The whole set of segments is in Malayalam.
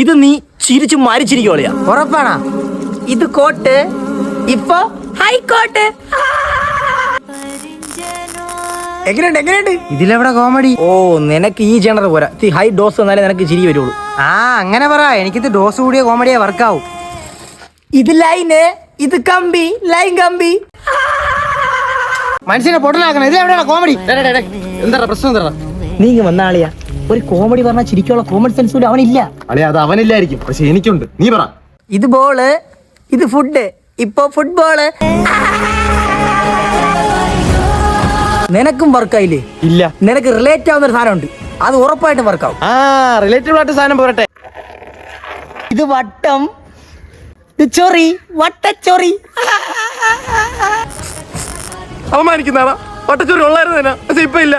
ഇത് നീ ചിരിച്ചു മരിച്ചിരിക്കോളിയാ ഉറപ്പാണോ? ഇത് കോട്ട് ഇപ്പൊ ഹൈക്കോട്ട്. എങ്ങനെയുണ്ട് എങ്ങനെയുണ്ട്? ഇതിലെവിടെ കോമഡി ഓ നിനക്ക് ഈ ജനറൽ പോരാ. ഈ ഹൈ ഡോസ് എന്നാലേ നിനക്ക് ചിരി വരുള്ളൂ. ആ അങ്ങനെ പറ. എനിക്കിത് ഡോസ് കൂടിയ കോമഡിയെ വർക്കാവും ഇത് ലൈന് ഇത് കമ്പി ലൈൻ കമ്പി. മനുഷ്യനെ പൊട്ടലാക്കണം ഇത് എവിടെയാണ് കോമഡി എന്താ പ്രശ്നം എന്താ നീ വന്നാളിയാ. ഒരു കോമഡി പറഞ്ഞാൽ ചിരിക്കുള്ള കോമൺ സെൻസ് പോലും അവനില്ല. അല്ലെ അത് അവനില്ലായിരിക്കും. പക്ഷെ എനിക്കുണ്ട്. നീ പറ. ഇത് ബോൾ ഇത് ഫുഡ് ഇപ്പൊ ഫുട്ബോൾ നിനക്കും വർക്കായില്ലേ ഇല്ല. നിനക്ക് റിലേറ്റ് ആവുന്ന ഒരു സാധനമുണ്ട്. അത് ഉറപ്പായിട്ടും വർക്കാവും ആ റിലേറ്റീവ് ആയിട്ട് സാധനം പോരട്ടെ. ഇത് വട്ടം. ഇത് ചൊറി. വട്ടച്ചൊറി. അവമാനിക്കുന്നതാ വട്ടച്ചൊറി ഉള്ളായിരുന്നു പക്ഷെ ഇപ്പൊ ഇല്ല.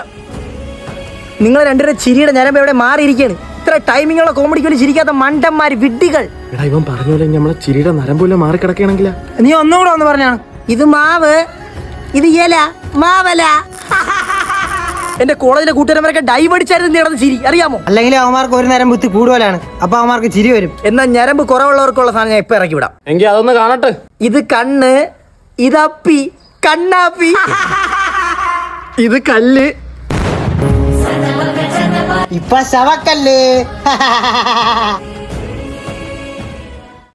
നിങ്ങൾ രണ്ടുപേരും ചിരിയുടെ ഞരമ്പ് എവിടെ മാറിയിരിക്കുകയാണ്? ഇത്ര ടൈമിംഗ് ഉള്ള കോമഡിക്ക് വേണ്ടി ചിരിക്കാത്ത മണ്ടന്മാര് വിഡ്ഢികൾ. എടാ ഇവൻ പറഞ്ഞ പോലെ നമ്മളെ ചിരിയുടെ പോലെ മാറി കിടക്കണമെങ്കിലാ നീ ഒന്നുകൂടെ ഒന്ന് പറഞ്ഞാണ്? ഇത് മാവ് ഇത് ഇല മാവല. എന്റെ കോളേജിലെ കൂട്ടുകാരന്മാരൊക്കെ ഡൈവ് അടിച്ചായിരുന്നു നീ ചിരി. അറിയാമോ? അല്ലെങ്കിൽ അവന്മാർക്ക് ഒരു നേരം ബുദ്ധി കൂടുതലാണ്. അപ്പൊ അവന്മാർക്ക് ചിരി വരും. എന്നാൽ ഞരമ്പ് കുറവുള്ളവർക്കുള്ള സാധനം ഞാൻ ഇപ്പൊ ഇറക്കി വിടാം. എങ്കിൽ അതൊന്ന് കാണട്ടെ. ഇത് കണ്ണ് ഇതപ്പി അപ്പി കണ്ണാപ്പി. ഇത് കല്ല്. ഇപ്പൊ ശവക്കല്ല്